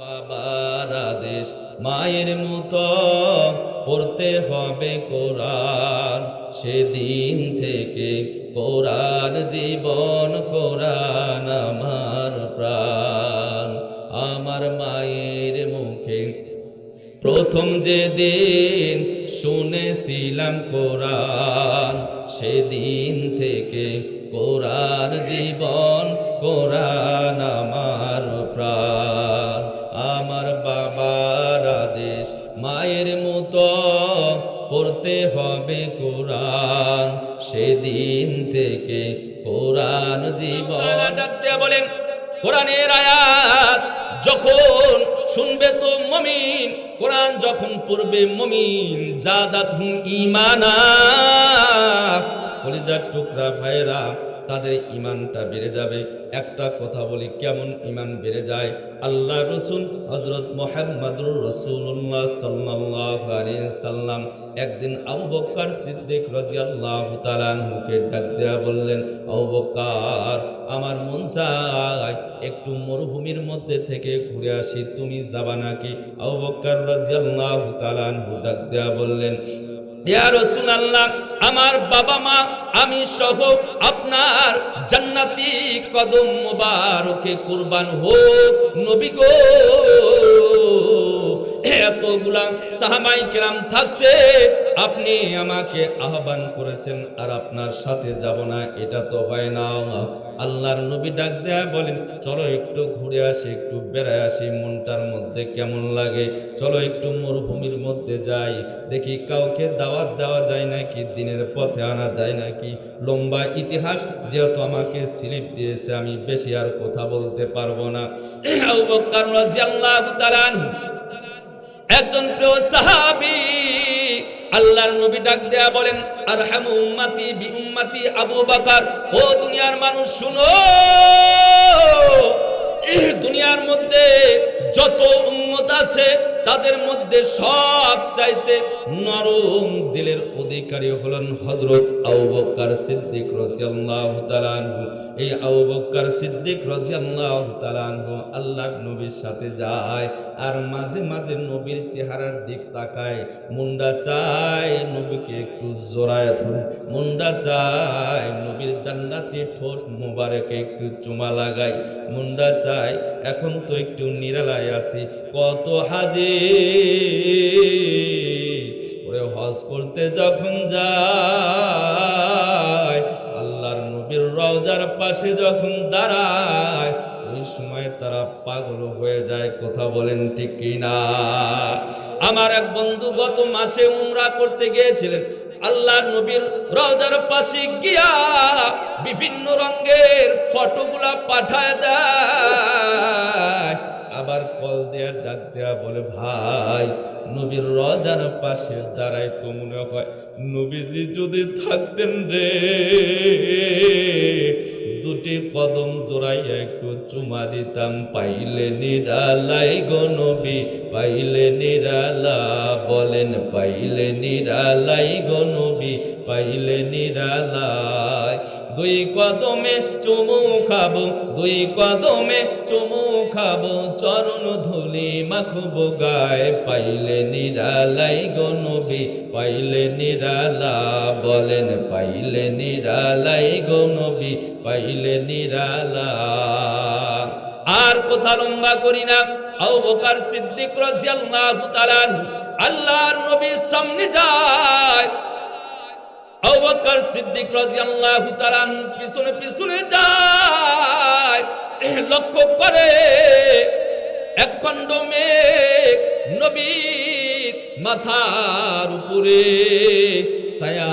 বাবার আদেশ। মায়ের মতো পড়তে হবে কোরআন। সেদিন থেকে কোরআন জীবন, কোরআন আমার প্রাণ। আমার মায়ের মুখে প্রথম যে দিন শুনেছিলাম কোরআন, সেদিন থেকে কোরআন জীবন, কোরআন পড়তে হবে কোরআন। সেদিন থেকে কোরআন জীবন। বলেন, কোরআনের আয়াত যখন শুনবে তো মমিন, কোরআন যখন পড়বে মমিন জাদাত ইমানা কলিজার টুকরা ভাইরা তাদের ইমানটা বেড়ে যাবে। একটা কথা বলি, কেমন ইমান বেড়ে যায়? আল্লাহ রসুল হজরত মোহাম্মদুর রসুল্লাহ সাল্লাহ সাল্লাম একদিন আবু বক্কার সিদ্দিক রাজিয়াল্লাহ তালানহুকে ডাক দেয়া বললেন, আবু আমার মন চায় একটু মরুভূমির মধ্যে থেকে ঘুরে আসি। তুমি যাবা নাকি? আবু রাজিয়াল্লাহ তালানহু ডাক দেয়া বললেন আমার বাবা মা, আমি সহ আপনার জান্নাতি কদম মোবারকে কুরবান হোক, নবী গো। এতগুলা সাহাবাই কেরাম থাকতে আপনি আমাকে আহ্বান করেছেন আর আপনার সাথে যাব না, এটা তো হয় না। আল্লাহর নবী ডাক দেয়া বলেন, চলো একটু ঘুরে আসি, একটু বেড়ায় আসি, মনটার মধ্যে কেমন লাগে? চলো একটু মরুভূমির মধ্যে যাই, দেখি কাউকে দাওয়াত দেওয়া যায় নাকি, দিনের পথে আনা যায় নাকি? লম্বা ইতিহাস যেহেতু আমাকে স্লিপ দিয়েছে, আমি বেশি আর কথা বলতে পারব না। একজন প্রিয় সাহাবী আল্লাহর নবী ডাক দেয়া বলেন আর হামু উম্মাতি বি উম্মাতি আবু বকর। ও দুনিয়ার মানুষ, শুনো। দুনিয়ার মধ্যে যত উম্মত আছে, তাদের মধ্যে সব চাইতে নরম দিলের অধিকারী হলেন হযরত আবু বকর সিদ্দিক রাদিয়াল্লাহু তাআলা এই আবু বকর সিদ্দিক রাদিয়াল্লাহু তাআলা আনহু আল্লাহর নবীর সাথে যায় আর মাঝে মাঝে নবীর চেহারার দিক তাকায়। মুন্ডা চায় নবীকে একটু জোড়ায় ধরে। মুন্ডা চায় নবীর জান্নাতি ঠোঁট মোবারকে একটু চুমা লাগাই মুন্ডা চায়, এখন তো একটু নিরালায় আছি। কত হাজি পাশে যখন দাঁড়ায়, ওই সময় তারা পাগল হয়ে যায়, কথা বলেন ঠিক কিনা? আমার এক বন্ধু গত মাসে উমরা করতে গিয়েছিলেন। আল্লাহ নবীর রওজার পাশে গিয়া বিভিন্ন রঙের ফটোগুলা পাঠায় দেয়। আবার কল দেয়া, ডাক দেয়া বলে, ভাই, নবীর রজার পাশে দাঁড়ায় তো মনে হয় নবীজি যদি থাকতেন রে দুটি কদম জোড়াইয়া একটু চুমা দিতাম, পাইলে নিরালাই গো নবী, পাইলে নিরালা বলেন, পাইলে নিরালাই গো নবী, পাইলে নিরালাই দুই কদমে চুমু খাব, দুই কদমে চুমু খাব। চরণ ধুলি মাখবো গায়ে, পাইলে নিরালাই গো নবী, পাইলে নিরালা বলেন, পাইলে নিরালাই গো নবী, পাইলে নিরালা। আর কথা লম্বা করি না, আবু বকর সিদ্দিক রাদিয়াল্লাহু তাআলা আল্লাহর নবীর সামনে যায়। আবু বকর সিদ্দিক রাদিয়াল্লাহু তাআলা পিছনে পিছনে যায়, লক্ষ্য করে এক খণ্ড মেঘ নবীর মাথার উপরে ছায়া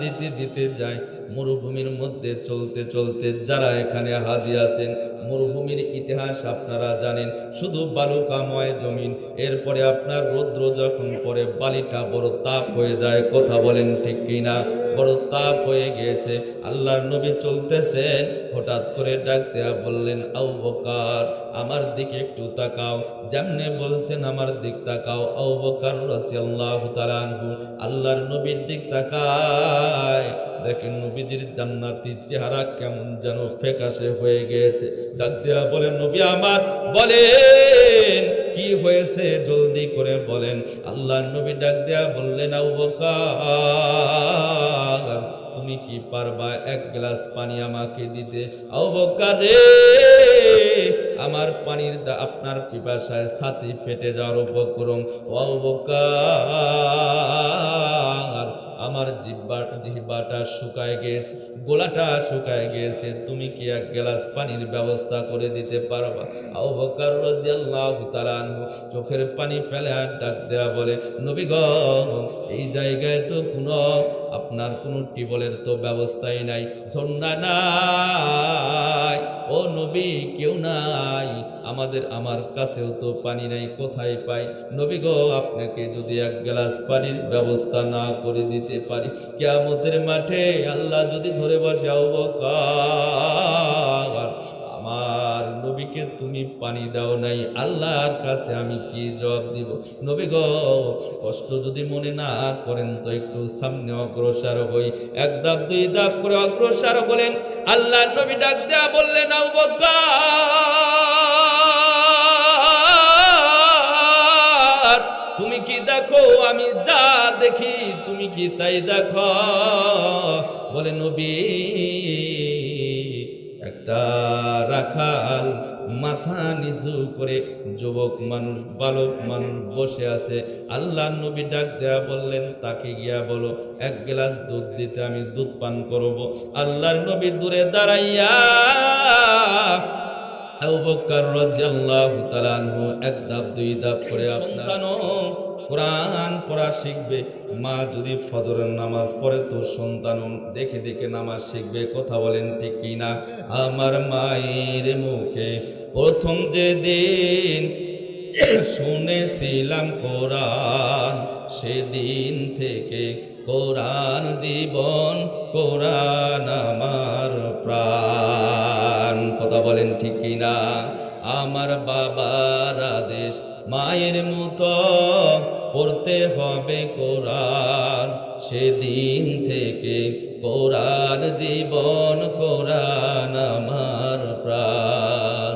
দিতে দিতে যায়। মরুভূমির মধ্যে চলতে চলতে যারা এখানে হাজি আছেন, মরুভূমির ইতিহাস আপনারা জানেন। শুধু বালুকাময় জমিন, এরপরে আপনার রৌদ্র যখন পরে বালিটা বড় তাপ হয়ে যায়, কথা বলেন ঠিক কিনা? বড় তাপ হয়ে গিয়েছে, আল্লাহর নবী চলতেছেন, হঠাৎ করে ডাক দেয়া বললেন, আউ বকার, আমার দিকে একটু তাকাও। যেমনে বলছেন, আমার দিক তাকাও। আউ বকার রাদিয়াল্লাহু তাআলা আনহু, আল্লাহর নবীর দিক তাকায়। দেখেন নবীজির জান্নাতি চেহারা কেমন যেন ফেকাশে হয়ে গেছে। ডাক দেয়া বলে নবী আমার বলে কি হয়েছে? জলদি করে বলেন। আল্লাহ নবী ডাক দেয়া বললেন তুমি কি পারবা এক গ্লাস পানি আমাকে দিতে? আবু বকর রে, আমার পানির আপনার পিপাসায় ছাতি ফেটে যাওয়ার উপক্রম। ও আবু বকর আমার জিব্বা জিহ্বাটা শুকায় গেছে, গোলাটা শুকায় গেছে, তুমি কি এক গ্লাস পানির ব্যবস্থা করে দিতে পারবা? আউ বকর রাজিয়াল্লাহু তাআলা চোখের পানি ফেলে আর ডাক দেয়া বলে নবীগণ এই জায়গায় তো কোনো আপনার কোনো টিবলের তো ব্যবস্থাই নাই ঝন্ডা নাই। ও নবী, কেউ নাই। আমাদের, আমার কাছেও তো পানি নাই, কোথায় পাই? নবী গো, আপনাকে যদি এক গ্লাস পানির ব্যবস্থা না করে দিতে পারি, কিয়ামতের মাঠে আল্লাহ যদি ধরে বসে বকর আমার নবীকে তুমি পানি দাও নাই, আল্লাহর কাছে আমি কি জবাব দিব? নবী গো, কষ্ট যদি মনে না করেন তো একটু সামনে অগ্রসর হই। এক ধাপ দুই ধাপ করে অগ্রসর বলেন আল্লাহ নবী ডাক দেয়া বললেন তুমি কি দেখো? আমি যা দেখি, তুমি কি তাই দেখো? বলে, নবী রাখাল মাথা নিচু করে যুবক মানুষ, বালক মানুষ বসে আছে। আল্লাহ নবী ডাক দেয়া বললেন, তাকে গিয়া বলো, এক গ্লাস দুধ দিতে আমি দুধ পান করব। আল্লাহর নবী দূরে দাঁড়াইয়া এক ধাপ, দুই ধাপ করে সন্তানও কোরআন পড়া শিখবে। মা যদি ফজরের নামাজ পড়ে তো সন্তানও দেখে দেখে নামাজ শিখবে, কথা বলেন ঠিক কি না আমার মায়ের মুখে প্রথম যে দিন শুনেছিলাম কোরআন, সেদিন থেকে কোরআন জীবন, কোরআন আমার প্রাণ। কথা বলেন ঠিক না আমার বাবার আদেশ মায়ের মতো পড়তে হবে কোরআন, সেদিন থেকে কোরআন জীবন, কোরআন আমার প্রাণ।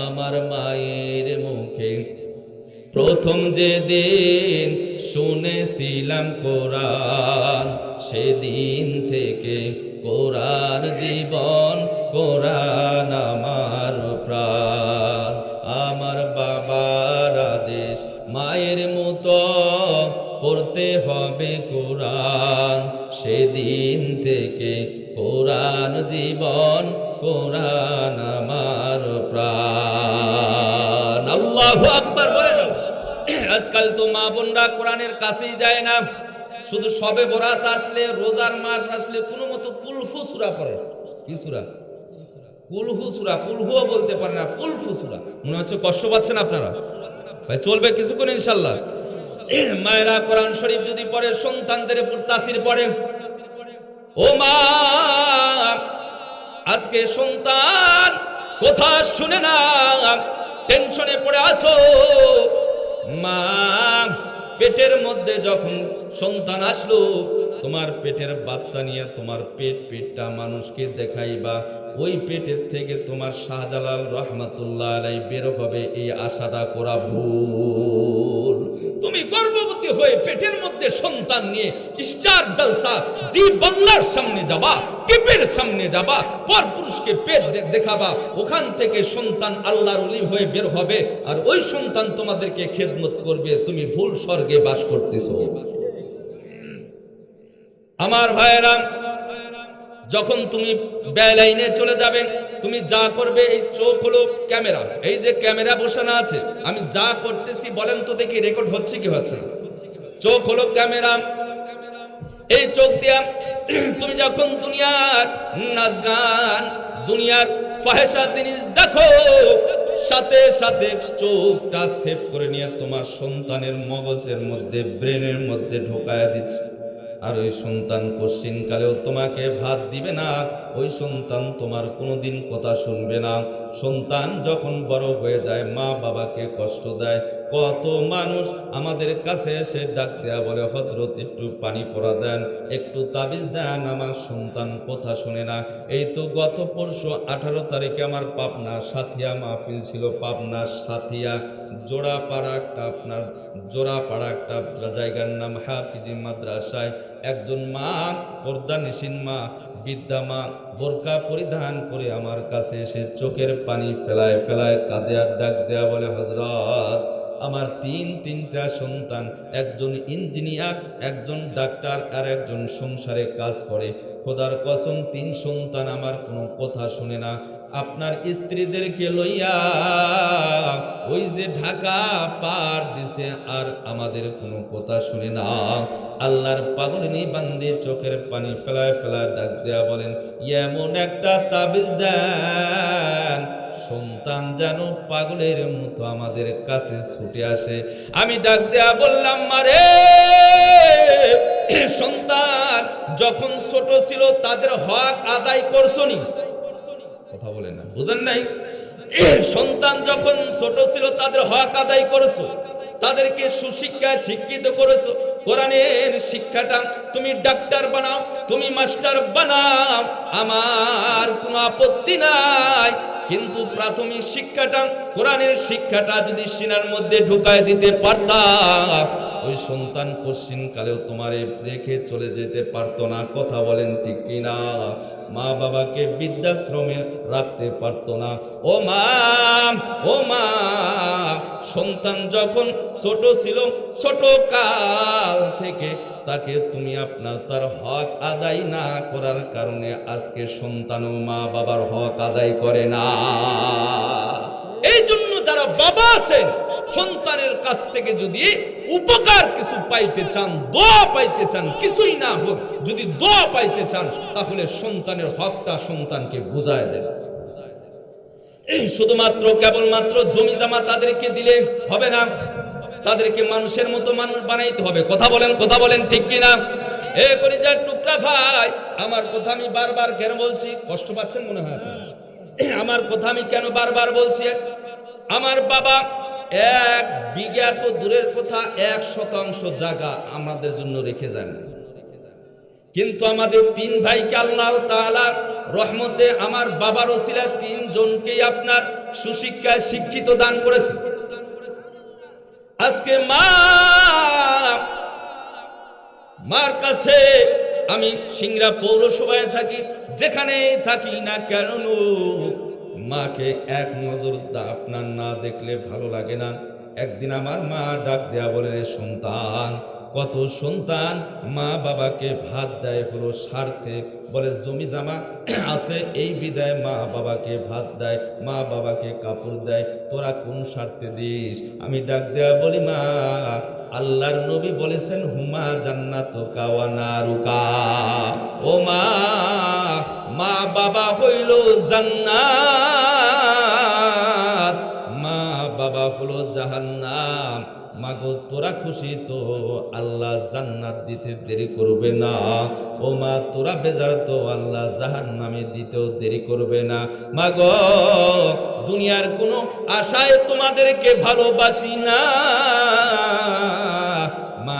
আমার মায়ের মুখে প্রথম যে দিন শুনেছিলাম কোরআন, সেদিন থেকে কোরআন জীবন, কোরআন আমার প্রাণ। আমার বাবার আদেশ, মায়ের মতো পড়তে হবে কোরআন। সেদিন থেকে কোরআন জীবন, কোরআন আমার প্রাণ। আল্লাহু আকবার, বলে দাও। আজকাল তো মা বোনরা কোরআনের কাছেই যায় না। শুধু সবে বরাত আসলে, রোজার মাস আসলে কোনো মতো কুলফু সুরা পড়ে। কি সুরা? কুলহু সুরা কুলহুও বলতে পারে না, কুলফু সুরা। মনে হচ্ছে কষ্ট পাচ্ছেন আপনারা? ভাই, চলবে কিছুক্ষণ ইনশাল্লাহ। মায়েরা কোরআন শরীফ যদি পড়ে, সন্তানদের তাসির পড়ে। ও মা, আজকে সন্তান কথা শুনে না? টেনশনে পড়ে আসো মা, পেটের মধ্যে যখন সন্তান আসলো, তোমার পেটের বাচ্চা নিয়ে তোমার পেট পেটটা মানুষকে দেখাইবা। ওই পেটের থেকে তোমার শাহজালাল রহমাতুল্লাহ আলাই বের হবে এই আশাটা করা ভুল। তুমি গর্ভবতী হয়ে পেটের মধ্যে সন্তান নিয়ে স্টার জলসা জি বাংলার সামনে যাবা, কিপের সামনে যাবা, পর পুরুষকে পেট দেখাবা, ওখান থেকে সন্তান আল্লাহর অলি হয়ে বের হবে, আর ওই সন্তান তোমাদেরকে খেদমত করবে, তুমি ভুল স্বর্গে বাস করতেছো। আমার ভাইয়েরা যখন তুমি ব্যয় লাইনে চলে যাবে, তুমি যা করবে, এই চোখ হলো ক্যামেরা। এই যে ক্যামেরা বসানো আছে, আমি যা করতেছি, বলেন তো দেখি রেকর্ড হচ্ছে কি হচ্ছে? চোখ হলো ক্যামেরা। এই চোখ দিয়া তুমি যখন দুনিয়ার নাচ গান, দুনিয়ার ফাহেসা জিনিস দেখো, সাথে সাথে চোখটা সেভ করে নিয়ে তোমার সন্তানের মগজের মধ্যে ব্রেনের মধ্যে ঢোকায় দিচ্ছে। আর ওই সন্তান কোশ্চিন কালেও তোমাকে ভাত দিবে না, ওই সন্তান তোমার কোনোদিন কথা শুনবে না। সন্তান যখন বড় হয়ে যায়, মা বাবাকে কষ্ট দেয়। কত মানুষ আমাদের কাছে এসে ডাক দেয়া বলে হজরত একটু পানি পরা দেন, একটু তাবিজ দেন, আমার সন্তান কথা শুনে না। এই তো গত পরশু আঠারো তারিখে আমার পাবনা সাথিয়া মাহফিল ছিল, পাবনা সাথিয়া, জোড়াপাড়া একটা আপনার, জোড়াপাড়া একটা জায়গার নাম হাফিজি মাদ্রাসায়। একজন মা, পর্দা নিশিন মা, বিদ্যা মা, বোরকা পরিধান করে আমার কাছে এসে চোখের পানি ফেলায় ফেলায় কাঁদে আর ডাক দেয়া বলে হজরত আমার তিন তিনটা সন্তান, একজন ইঞ্জিনিয়ার, একজন ডাক্তার আর একজন সংসারে কাজ করে। খোদার কসম, তিন সন্তান আমার কোনো কথা শুনে না। আপনার স্ত্রীদেরকে লইয়া ওই যে ঢাকা পার দিছে, আর আমাদের কোনো কথা শুনে না। আল্লাহর পাগলিনী বান্দি চোখের পানি ফেলায় ফেলায় ডাক দেয়া বলেন, এমন একটা তাবিজ দেন, সন্তান যেন পাগলের মতো আমাদের কাছে ছুটে আসে। আমি ডাক দেয়া বললাম, মারে, সন্তান যখন ছোট ছিল তাদের হক আদায় করছনি কথা বলেন না। বুঝেন নাই? সন্তান যখন ছোট ছিল, তাদের হক আদায় করেছ, তাদেরকে সুশিক্ষা শিক্ষিত করেছ। কোরআনের শিক্ষাটা, তুমি ডাক্তার বানাও, তুমি মাস্টার বানাও, আমার কোনো আপত্তি নাই। কিন্তু প্রাথমিক শিক্ষাটা, কোরআনের শিক্ষাটা যদি সিনার মধ্যে ঢুকায় দিতে পারতাম, ওই সন্তান কশ্চিন কালেও তোমারে রেখে চলে যেতে পারতো না। কথা বলেন ঠিক কিনা? মা বাবাকে বৃদ্ধাশ্রমে রাখতে পারতো না। ও মা ও মা, সন্তান যখন ছোট ছিল, ছোট কাল থেকে তাকে তুমি আপনার তার হক আদায় না করার কারণে আজকে সন্তান ও মা বাবার হক আদায় করে না। এই জন্য যারা বাবা আছেন সন্তানের কাছ থেকে যদি উপকার কিছু পাইতে চান, দোয়া পাইতে চান, কিছুই না হোক, যদি দোয়া পাইতে চান, তাহলে সন্তানের হকটা সন্তানকে বুঝায় দেন এই শুধুমাত্র কেবলমাত্র জমি জামা তাদেরকে দিলে হবে না। তাদেরকে মানুষের মতো মানুষ বানাইতে হবে। কথা বলেন কথা বলেন ঠিক কিনা? এ করে যার টুকরা ভাই, আমার কথা আমি বারবার কেন বলছি? কষ্ট পাচ্ছেন মনে হয় আমার কথা আমি কেন বারবার বলছি? আমার বাবা এক বিঘা তো দূরের কথা, এক শতাংশ জায়গা আমাদের জন্য রেখে যান। কিন্তু আমাদের তিন ভাইকে আল্লাহ তাআলা রহমতে আমার বাবার ওসিলা তিনজনকেই আপনার সুশিক্ষায় শিক্ষিত দান করেছে আজকে মা, মার কাছে আমি সিংড়া পৌরসভায় থাকি যেখানে থাকি না কেন মাকে এক নজর আপনার না দেখলে ভালো লাগে না। একদিন আমার মা ডাক দেয়া বলে "রে সন্তান, কত সন্তান। মা বাবাকে ভাত দেয় হলো স্বার্থে বলে, জমি জামা আছে, এই বিদায় মা বাবাকে ভাত দেয়, মা বাবাকে কাপড় দেয়। তোরা কোন স্বার্থে দিস? আমি ডাক দেয়া বলি, মা, আল্লাহর নবী বলেছেন, হুমা জান্নাত কাওয়ানারুকা ও মা মা বাবা হইল জান্নাত। মা বাবা হলো জাহান্নাম। মাগো, তোরা খুশি তো? আল্লাহ জান্নাত দিতে দেরি করবে না। ও মা, তোরা বেজার তো? আল্লাহ জাহান নামে দিতেও দেরি করবে না। মাগো, দুনিয়ার কোনো আশায় তোমাদেরকে ভালোবাসি না।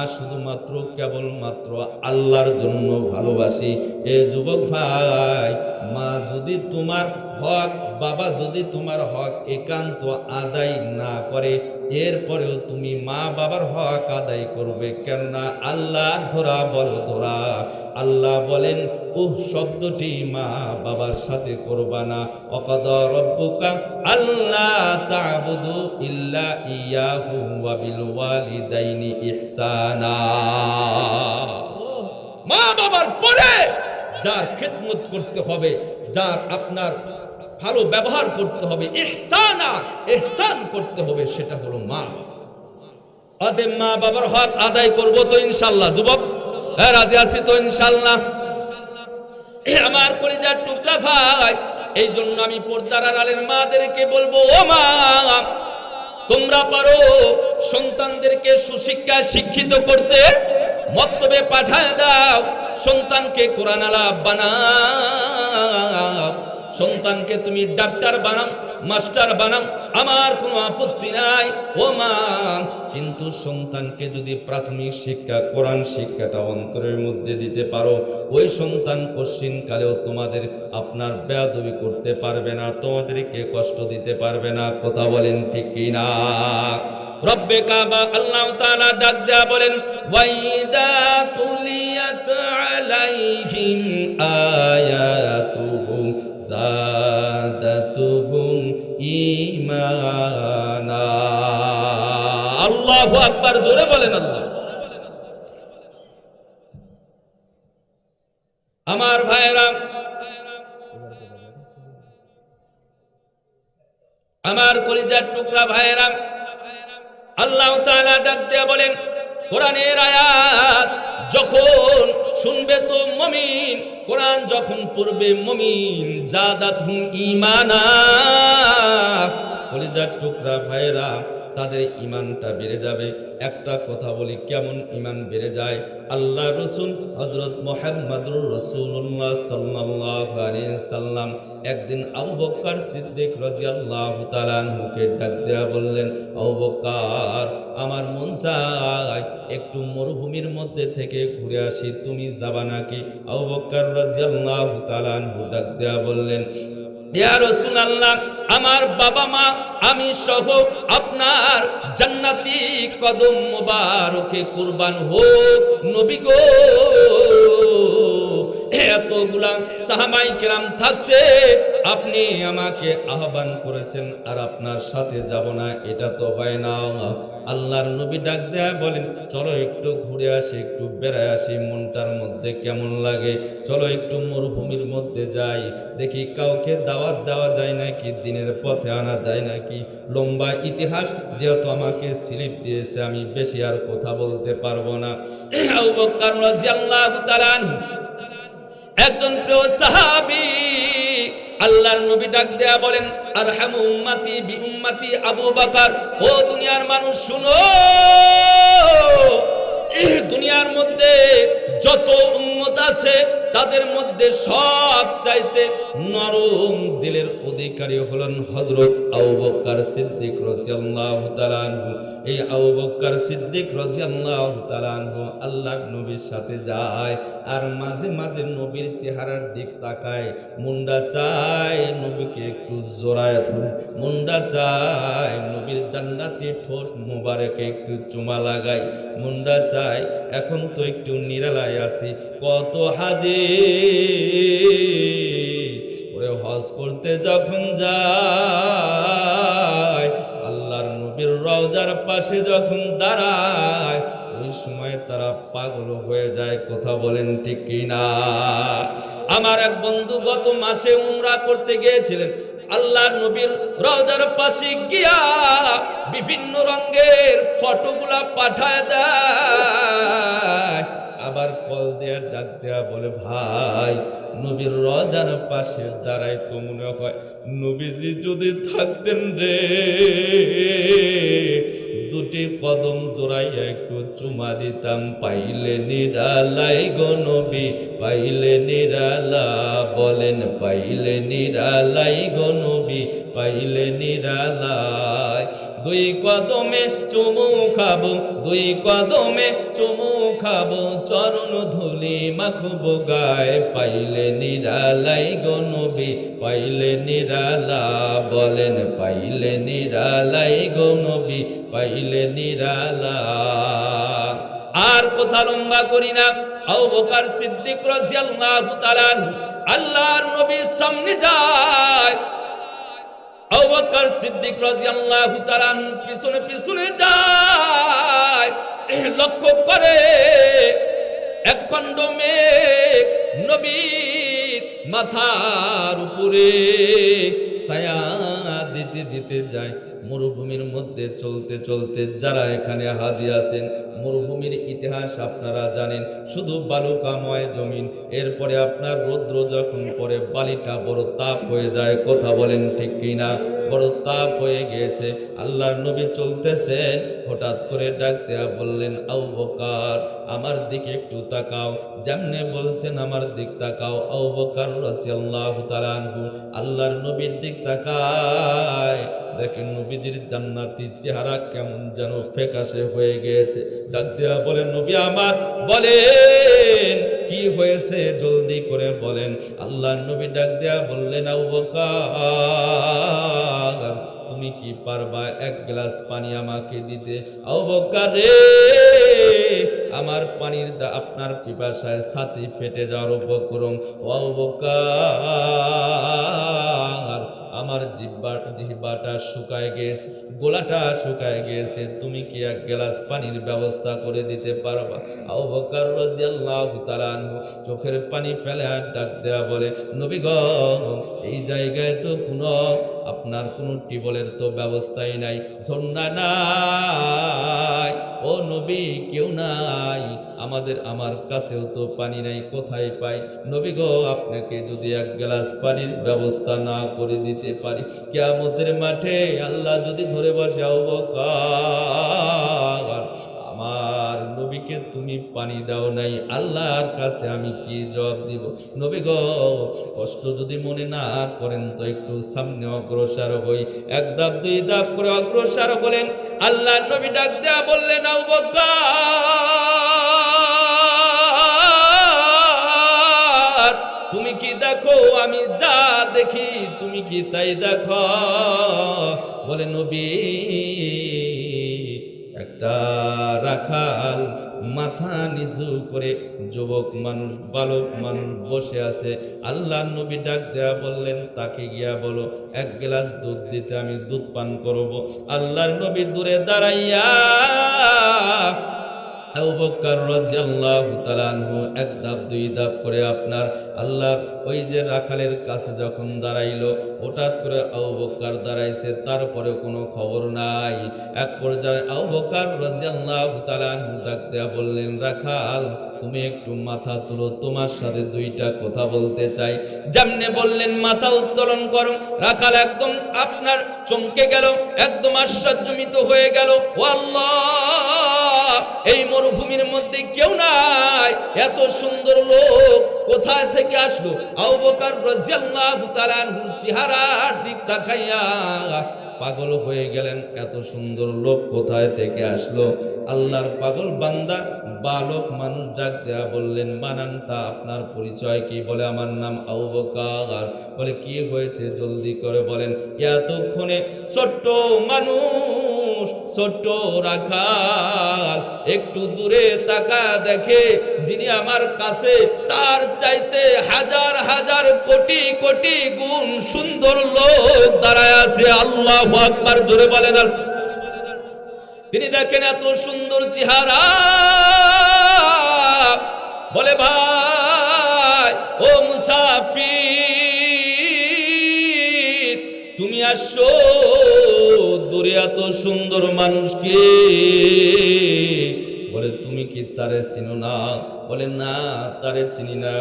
শুধুমাত্র কেবলমাত্র আল্লাহর জন্য ভালোবাসি। এ যুবক ভাই মা যদি তোমার হক, বাবা যদি তোমার হক একান্ত আদায় না করে, এরপরেও তুমি মা বাবার হক আদায় করবে কেননা আল্লাহ ধরা বলো ধরা। আল্লাহ বলেন, উহ, শব্দটি মা বাবার সাথে করবা না। অকদ রব্বুকা আল্লাহ তা'বুদু ইল্লা ইয়াহু ওয়া বিল ওয়ালিদাইনি ইহসানা। মা বাবার পরে যার খেদমত করতে হবে, যার আপনার ভালো ব্যবহার করতে হবে, ইহসানা, ইহসান করতে হবে, সেটা হলো মা। অতএব মা বাবার হক আদায় করব তো ইনশাল্লাহ যুবক। হ্যাঁ রাজি আছি তো ইনশাল্লাহ আমার কলিজার টুকরা ভাই এই জন্য আমি পর্দার আড়ালের মাদেরকে বলব, ও মা, তোমরা পারো সন্তানদেরকে সুশিক্ষা শিক্ষিত করতে। মক্তবে পাঠায় দাও, সন্তানকে কোরআন আলাপ বানাও। সন্তানকে তুমি ডাক্তার বানাও মাস্টার বানাও আমার কোনো আপত্তি নাই। ও মা, কিন্তু সন্তানকে যদি প্রাথমিক শিক্ষা, কোরআন শিক্ষাটা অন্তরের মধ্যে দিতে পারো, ওই সন্তান কশ্চিন কালেও তোমাদের আপনার বেয়াদবি করতে পারবে না, তোমাদেরকে কষ্ট দিতে পারবে না, কথা বলেন ঠিক কি না? রব্বে কাবা, আল্লাহ তাআলা ডাক দেয়া বলেন, ওয়াইদা তুলিয়াত আলাইহিম আয়াতুহু জাদাতুহুম ঈমানা। আল্লাহু আকবার, জোরে বলেন আল্লাহ। আমার ভাইয়েরা, আমার কলিজার টুকরা ভাইয়েরা, আল্লাহ তাআলা ডাক দিয়ে বলেন, কোরআনের আয়াত যখন শুনবে তো মমিন কোরআন যখন পড়বে মমিন জাদাত হুম ইমানা কলিজার টুকরা ভাইয়েরা তাদের ইমানটা বেড়ে যাবে। একটা কথা বলি, কেমন ইমান বেড়ে যায়? আল্লাহ রসুল হজরত মোহাম্মদুর রসুল্লাহ সাল্লাহ সাল্লাম একদিন আবু সিদ্দিক রাজিয়াল্লাহু মুখে ডাক দেয়া বললেন, আবু আমার মন চায় একটু মরুভূমির মধ্যে থেকে ঘুরে আসি। তুমি যাবা নাকি? আবু বক্কার রাজিয়াল্লাহু তাআলা ডাক দেয়া বললেন আমার বাবা মা, আমি সহ আপনার জান্নাতি কদম মুবারকে কুরবান হোক, নবী গো। এতগুলা সাহাবাই কেরাম থাকতে আপনি আমাকে আহ্বান করেছেন আর আপনার সাথে যাব না, এটা তো হয় না। আল্লাহর নবী ডাক দেয়া বলেন, চলো একটু ঘুরে আসি, একটু বেড়ায় আসি, মনটার মধ্যে কেমন লাগে? চলো একটু মরুভূমির মধ্যে যাই, দেখি কাউকে দাওয়াত দেওয়া যায় নাকি, দিনের পথে আনা যায় নাকি? লম্বা ইতিহাস যেহেতু আমাকে স্লিপ দিয়েছে, আমি বেশি আর কথা বলতে পারব না। একজন প্রিয় সাহাবী আল্লাহর নবী ডাক দেয়া বলেন আর হামু উম্মাতি বি উম্মাতি আবু বাকার। ও দুনিয়ার মানুষ, শুনো। দুনিয়ার মধ্যে যত উম্মত আছে, তাদের মধ্যে সব চাইতে নরম দিলের অধিকারী হলেন হযরত আবু বকর সিদ্দিক রাদিয়াল্লাহু তাআলা আনহু। এই আবু বকর সিদ্দিক রাদিয়াল্লাহু তাআলা আনহু আল্লাহর নবীর সাথে যায় আর মাঝে মাঝে নবীর চেহারার দিক তাকায়। মুন্ডা চায় নবীকে একটু জোড়ায় ধরে। মুন্ডা চায় নবীর জান্নাতি ঠোঁট মোবারকে একটু চুমা লাগায়। মুন্ডা চায়, এখন তো একটু নিরালায় আছি কত হাজি ওরে হজ করতে যখন যায়, আল্লাহর নবীর রওজার পাশে যখন দাঁড়ায়, ওই সময় তারা পাগল হয়ে যায়, কথা বলেন ঠিক কিনা? আমার এক বন্ধু গত মাসে উমরা করতে গিয়েছিলেন। আল্লাহ নবীর রওজার পাশে গিয়া বিভিন্ন রঙের ফটোগুলা পাঠায় দেয়। আবার কল দেয়া, ডাক দেয়া বলে, ভাই, নবীর রজার পাশে দাঁড়াই তো মনে হয়। নবীজি যদি থাকতেন রে, দুটি কদম জোড়াইয়া একটু চুমা দিতাম। পাইলে নিরালাই গো নবী, পাইলে নিরালা বলেন, পাইলে নিরালাই গো নবী পাইলে নিরালাই দুই কদমে চুমু খাব, দুই কদমে চুমু খাব, চরণ ধুলি মাখবো গায়ে। পাইলে নিরালাই গো নবী, পাইলে নিরালা। বলেন, পাইলে নিরালাই গো নবী, পাইলে নিরালা। আর কথা লম্বা করি না। আবু বকর সিদ্দিক রাদিয়াল্লাহু তাআলা আল্লাহর নবীর সামনে যায়। আবু বকর সিদ্দিক রাদিয়াল্লাহু তাআলা পিছনে পিছনে যায়, লক্ষ্য করে এক খণ্ড মেঘ নবীর মাথার উপরে ছায়া দিতে দিতে যায়। মরুভূমির মধ্যে চলতে চলতে যারা এখানে হাজি আছেন, মরুভূমির ইতিহাস আপনারা জানেন। শুধু বালুকাময় জমিন, এরপরে আপনার রৌদ্র যখন পরে বালিটা বড় তাপ হয়ে যায়, কথা বলেন ঠিক কিনা? বড় তাপ হয়ে গিয়েছে। আল্লাহর নবী চলতেছেন, হঠাৎ করে ডাক দেয়া বললেন, আউ বকার, আমার দিকে একটু তাকাও। যেমনে বলছেন, আমার দিক তাকাও। আউ বকার রাদিয়াল্লাহু তাআলা আনহু, আল্লাহর নবীর দিক তাকায় দেখেন নবীজির জান্নাতি চেহারা কেমন যেন ফেকাশে হয়ে গিয়েছে। ডাক দেয়া বলেন, নবী আমার, বলেন, কি হয়েছে জলদি করে বলেন। আল্লাহর নবী ডাক দেয়া বললেন, আউ বকার কি পারবা? এক গ্লাস পানি আমাকে দিতে। আউ বকার রে আমার পানির আপনার পিপাসায় ছাতি ফেটে যাওয়ার উপক্রম। আউ আমার জিব্বা জিহ্বাটা শুকায় গেছে, গোলাটা শুকায় গিয়েছে তুমি কি এক গ্লাস পানির ব্যবস্থা করে দিতে পারবা? আবু বকর রাদিয়াল্লাহু চোখের পানি ফেলে আর ডাক দেয়া বলে, নবী গো, এই জায়গায় তো কোনো আপনার কোনো টিবলের তো ব্যবস্থাই নাই ঝন্ডা নাই। ও নবী, কেউ নাই। আমাদের, আমার কাছেও তো পানি নাই, কোথায় পাই? নবী গো, আপনাকে যদি এক গ্লাস পানির ব্যবস্থা না করে দিতে পারি, কিয়ামতের মাঠে আল্লাহ যদি ধরে বসে অবকা আমার নবীকে তুমি পানি দাও নাই, আল্লাহর কাছে আমি কি জবাব দিব? নবী গো, কষ্ট যদি মনে না করেন তো একটু সামনে অগ্রসর হই। এক ধাপ দুই ধাপ করে অগ্রসর বলেন আল্লাহ নবী ডাক দেয়া বললেন তুমি কি দেখো? আমি যা দেখি, তুমি কি তাই দেখো? বলে, নবী একটা রাখাল মাথা নিচু করে যুবক মানুষ, বালক মানুষ বসে আছে। আল্লাহ নবী ডাক দেয়া বললেন, তাকে গিয়া বলো, এক গ্লাস দুধ দিতে আমি দুধ পান করব। আল্লাহর নবী দূরে দাঁড়াইয়া এক ধাপ, দুই ধাপ করে আপনার আল্লাহ ওই যে রাখালের কাছে যখন দাঁড়াইলো, হঠাৎ করে আবু বকর দাঁড়াইছে তারপরে কোনো খবর নাই। এক পর্যায়ে আবু বকর রাদিয়াল্লাহু ডাক দেয়া বললেন, রাখাল, তুমি একটু মাথা তুলো, তোমার সাথে দুইটা কথা বলতে চাই। যেমনে বললেন, মাথা উত্তোলন করো। রাখাল একদম আপনার চমকে গেল, একদম আশ্চর্যমিত হয়ে গেল। ও আল্লাহ এই মরুভূমির মধ্যে কেউ নাই। এত সুন্দর লোক কোথায় থেকে আসলো? চেহারার দিক তাকাইয়া পাগল হয়ে গেলেন। এত সুন্দর লোক কোথায় থেকে আসলো? আল্লাহর পাগল বান্দা, বালক মানুষ ডাক দেয়া বললেন মানান্তা আপনার পরিচয় কি? বলে, আমার নাম আবু বকর। বলে, কি হয়েছে? জলদি করে বলেন, এতক্ষণে ছোট্ট মানুষ ছোট্ট রাখাল, একটু দূরে তাকা দেখে যিনি আমার কাছে তার চাইতে হাজার হাজার কোটি কোটি গুণ সুন্দর লোক দাঁড়ায় আছে। আল্লাহ আকবার, জোরে আর তিনি দেখেন এত সুন্দর চেহারা। বলে ভাই, ও মুসাফির আসছো দূরে এত সুন্দর মানুষকে। বলে, তুমি কি তারে চিনো না? বলে, না, তারে চিনি না।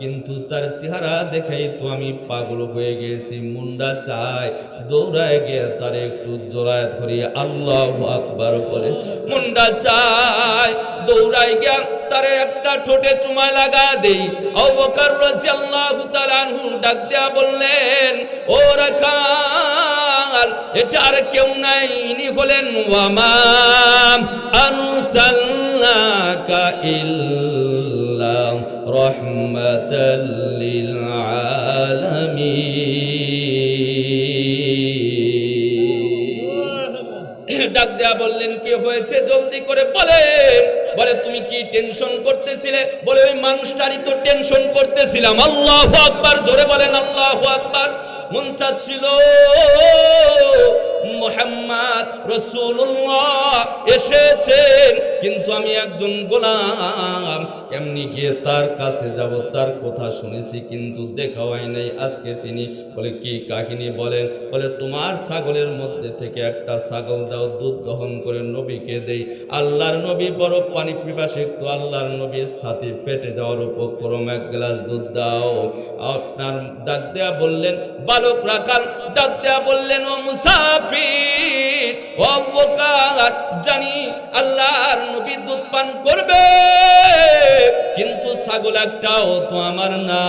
কিন্তু তার চেহারা দেখাই তো আমি পাগল হয়ে গেছি। মুন্ডা চাই, দৌড়ায় গিয়ে তারে একটু জোড়ায় ধরি। আল্লাহ আকবার বলে, মুন্ডা চাই, দৌড়ায় গিয়া তারে একটা ঠোঁটে চুমা লাগা দেই। অবকার তাআলা আনহু ডাক দেয়া বললেন, ও রাখাল, এটা আর কেউ নাই। ইনি হলেন ওয়ামাম আরসালনাকা ইল্লা রাহমাতাল লিল ডাক দেয়া বললেন, কি হয়েছে? জলদি করে বলেন। বলে, তুমি কি টেনশন করতেছিলে? বলে, ওই মানুষটারই তো টেনশন করতেছিলাম। আল্লাহ আকবার, জোরে বলেন, আল্লাহ আকবার। মন চাচ্ছিল মোহাম্মদ রসুল্লাহ এসেছেন। কিন্তু আমি একজন গোলাম। এমনি গিয়ে তার কাছে যাব, তার কথা শুনেছি, কিন্তু দেখা হয় নাই। আজকে তিনি বলে, কি কাহিনী বলেন? বলে, তোমার ছাগলের মধ্যে থেকে একটা ছাগল দাও, দুধ গ্রহণ করে নবীকে দেই। আল্লাহর নবী বড় পানি পিপাসিত, তো আল্লাহর নবীর সাথে পেটে যাওয়ার উপক্রম এক গ্লাস দুধ দাও। আপনার ডাক দেয়া বললেন, বালক রাখাল, ডাক দেয়া বললেন, ও মুসাফির। বোকার জানি আল্লাহর নবী দুধ পান করবে। কিন্তু ছাগল একটাও তো আমার না।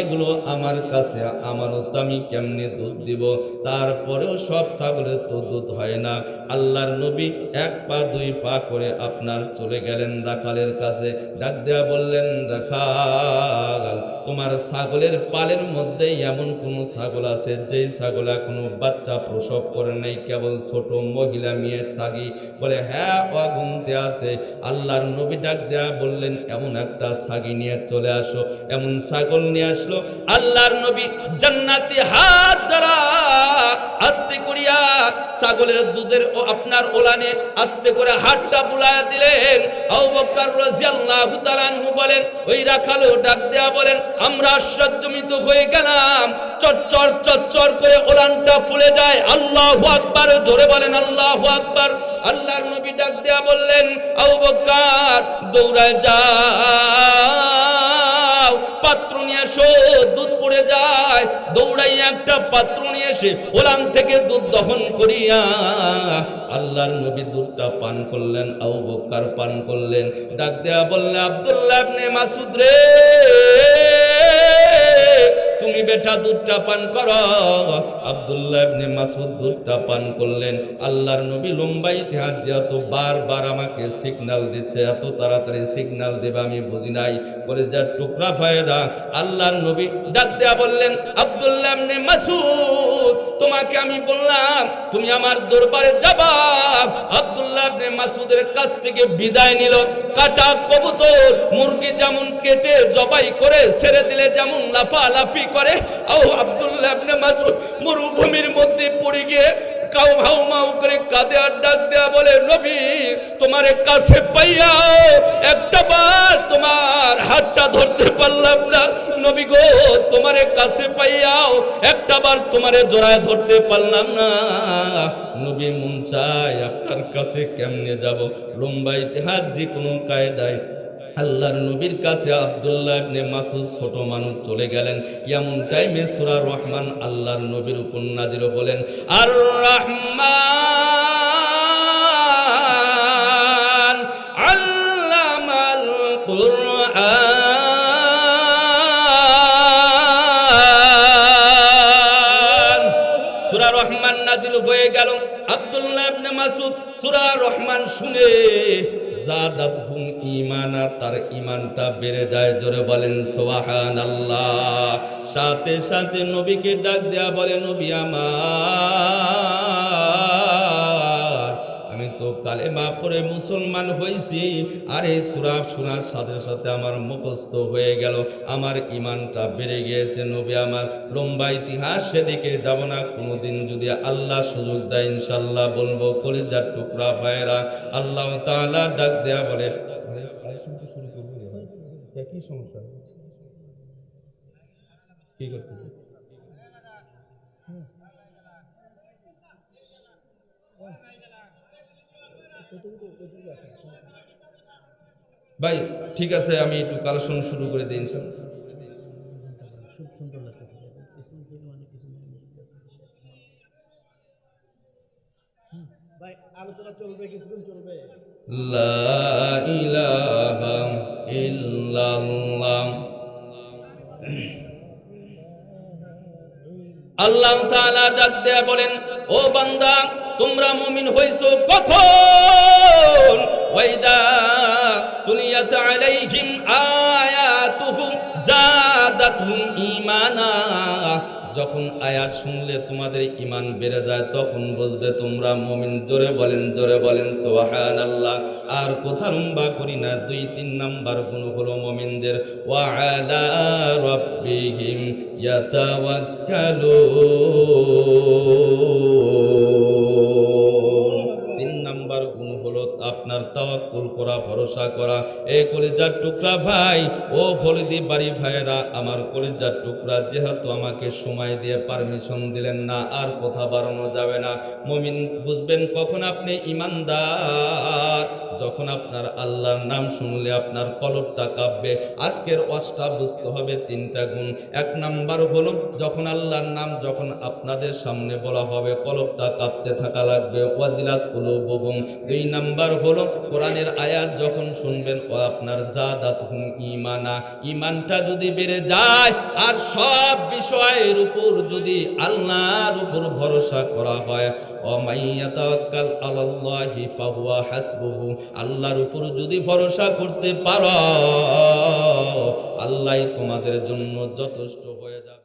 এগুলো আমার কাছে, আমারও তো আমি কেমনে দুধ দিব? তারপরেও সব ছাগলের তো দুধ হয় না। আল্লাহর নবী এক পা, দুই পা করে আপনার চলে গেলেন রাখালের কাছে। ডাক দেয়া বললেন, রাখাল, তোমার ছাগলের পালের মধ্যে এমন কোনো ছাগল আছে, যেই ছাগল এখনও বাচ্চা প্রসব করে নাই, কেবল ছোট মহিলা মেয়ের ছাগি? বলে হ্যাঁ অগুনতে আছে। আল্লাহর নবী ডাক দেয়া বললেন, এমন একটা ছাগি নিয়ে চলে আসো, এমন ছাগল নিয়ে আসলো। আল্লাহর নবী জান্নাতি হাত দ্বারা আস্তে করিয়া ছাগলের দুধের ও আপনার ওলানে আস্তে করে হাতটা বুলায় দিলেন। আবু বকর রাদিয়াল্লাহু তাআলা বলেন, ওই রাখালো ডাক দেয়া বলেন, আমরা আশ্চর্যমিত হয়ে গেলাম। চচ্চর চচ্চর করে ওলানটা ফুলে যায়। আল্লাহু আকবার, জোরে বলেন, আল্লাহু আকবার। আল্লাহর নবী ডাক দেয়া বললেন, আবু বকর দৌড়ায় যাও, পাত্র নিয়ে এসো, দুধ পড়ে যায়। দৌড়াইয়া একটা পাত্র নিয়ে এসে ওলান থেকে দুধ দহন করিয়া আল্লাহর নবী দুধটা পান করলেন, আবু বকর পান করলেন। ডাক দেয়া বললেন আব্দুল্লাহ ইবনে মাসুদ রে। তুমি বেটা দুধটা পান করো। আবদুল্লাহ মাসুদ দুধটা পান করলেন। আল্লাহর নবী লম্বাই হাত যেহেতু বারবার আমাকে সিগনাল দিচ্ছে, এত তাড়াতাড়ি সিগনাল দেবে, আমি বুঝি নাই। করে যার টুকরা ফায়দা। আল্লাহর নবী ডাক দেয়া বললেন, আবদুল্লাহ মাসুদ তোমাকে আমি বললাম, তুমি আমার দরবারে যাবা। আব্দুল্লাহ ইবনে মাসুদের কাছ থেকে বিদায় নিল। কাটা কবুতর মুরগি যেমন কেটে জবাই করে, ছেড়ে দিলে যেমন লাফালাফি করে। ও আব্দুল্লাহ ইবনে মাসুদ মরুভূমির মধ্যে পড়ে গিয়ে কাউ হাউ মাউ কাঁদে আর ডাক দেয়া বলে, নবী, তোমার কাছে পাইয়া একটা বার তোমার হাতটা ধরতে পারলাম না। নবী গো, তোমার কাছে পাইয়াও একটা বার তোমারে জোড়ায় ধরতে পারলাম না। নবী মন চায় আপনার কাছে কেমনে যাব? লম্বা ইতিহাস যে কোনো কায়দায় আল্লাহর নবীর কাছে আব্দুল্লাহ ইবনে মাসুদ ছোট মানুষ চলে গেলেন। এমন টাইমে সূরা রহমান আল্লাহর নবীর উপর নাজির বলেন আর রহমান আল্লামাল কুরআন। রহমান নাজিল হয়ে গেল। আব্দুল্লাহ ইবনে মাসুদ সূরা রহমান শুনে জাদাতহুম ইমানা তার ইমানটা বেড়ে যায়। জোরে বলেন, সুবহানাল্লাহ। সাথে সাথে নবীকে ডাক দেয়া বলে, নবী আমার কালেমা পড়ে মুসলমান হয়েছি। আর সুরাব শোনার সাথে সাথে আমার মুখস্থ হয়ে গেল। আমার ইমানটা বেড়ে গিয়েছে নবী আমার। লম্বা ইতিহাস সেদিকে যাব না। কোনোদিন যদি আল্লাহ সুযোগ দেয় ইনশাল্লাহ বলব, কলিজার টুকরা ভাইরা আল্লাহ তাআলা ডাক দেয়া বলে। কি করতেছে? ভাই ঠিক আছে আমি একটু কালেকশন শুরু করে দিই ইনশাল্লাহ আল্লাহ তাআলা ডাক দেয়া বলেন ও বান্দা তোমরা মুমিন হইছো কখন? ওয়াইদা তুলিয়াত আলাইহিম আয়াতুহু জাদাতুহুম ঈমানা। যখন আয়াত শুনলে তোমাদের ইমান বেড়ে যায়, তখন বুঝবে তোমরা মমিন। জোরে বলেন জোরে বলেন সোহান আল্লাহ আর কোথা লম্বা করি না, দুই, তিন নাম্বার গুণ হলো মমিনদের। ওয়ালা রব্বিহিম ইয়াতাওয়াক্কালুন। আপনার তাওয়াক্কুল করা, ভরসা করা। এই কলিজার টুকরা ভাই, ও হলিদি বাড়ি ভাইয়েরা, আমার কলিজার টুকরা যেহেতু আমাকে সময় দিয়ে পারমিশন দিলেন না, আর কথা বাড়ানো যাবে না। মমিন, বুঝবেন কখন আপনি ইমানদার? যখন আপনার আল্লাহর নাম শুনলে আপনার কলরটা কাঁপবে, আজকের অষ্টা বুঝতে হবে তিনটা গুণ। এক নাম্বার হলো, যখন আল্লাহর নাম যখন আপনাদের সামনে বলা হবে, কলবটা কাঁপতে থাকা লাগবে, ওয়াজিলাত কুলো বগুম দুই নাম্বার হলো, কোরআনের আয়াত যখন শুনবেন, ও আপনার জাদাত হুম ইমানা ইমানটা যদি বেড়ে যায়, আর সব বিষয়ের উপর যদি আল্লাহর উপর ভরসা করা হয় অমাইয়াতাওয়াক্কাল আলাল্লাহি ফাহুয়া হাসবুহু, আল্লাহর উপর যদি ভরসা করতে পারো, আল্লাহ তোমাদের জন্য যথেষ্ট হয়ে যাবে।